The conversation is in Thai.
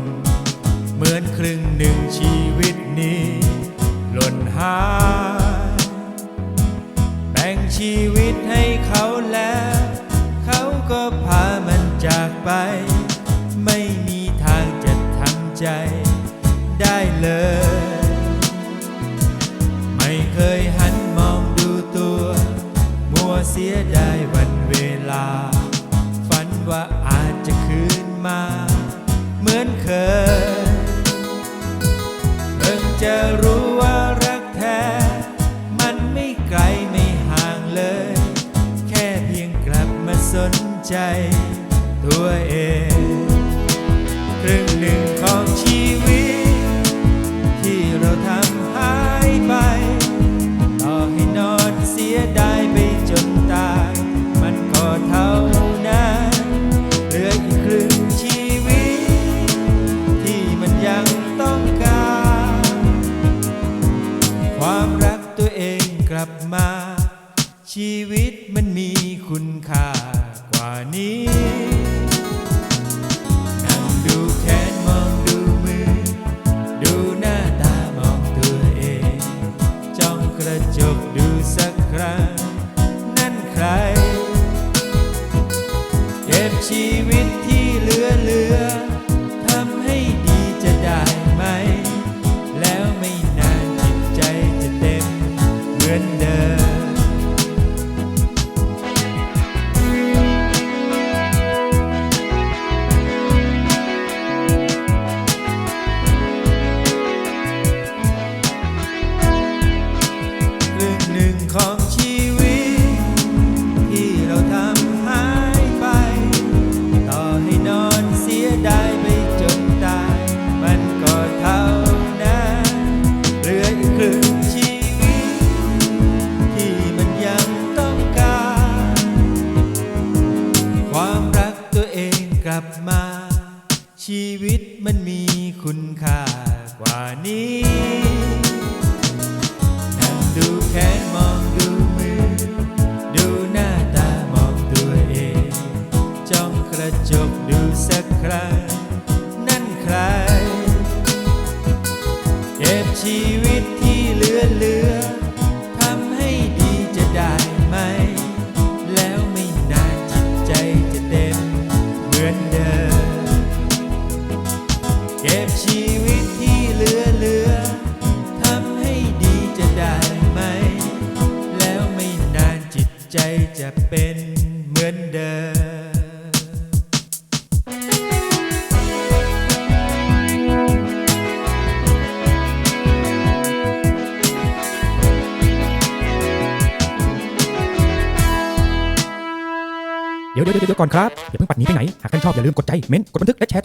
น เหมือนครึ่งหนึ่งชีวิตนี้ หล่นหายแบ่งชีวิตให้เขาแล้ว เขาก็พามันจากไป ไม่มีทางจะทำใจได้เลย มือนเคยเพิ่งจะรู้ว่ารักแท้ มันไม่ไกลไม่ห่างเลย แค่เพียงกลับมาสนใจตัวเองครึ่งหนึ่งของชีวิต ลับมา ชีวิตมันมีคุณค่ากว่านี้นั่งดูแขนมองดูมือ ดูหน้าตามองตัวเอง จ้องกระจกดูสักครั้ง นั่นใคร เก็บชีวิตที่เหลือเหลือ ชีวิตมันมีคุณค่ากว่านี้นั่งดูแขนมองดูมือ ดูหน้าตามองตัวเอง จ้องกระจกดูสักครั้งนั่นใครเก็บชีวิต จะเป็นเหมือนเดิมเดี๋ยวเดี๋ยวเดี๋ยวก่อนครับ อย่าเพิ่งปัดหนีไปไหน หากท่านชอบอย่าลืมกดใจ เม้นต์กดบันทึกและแชร์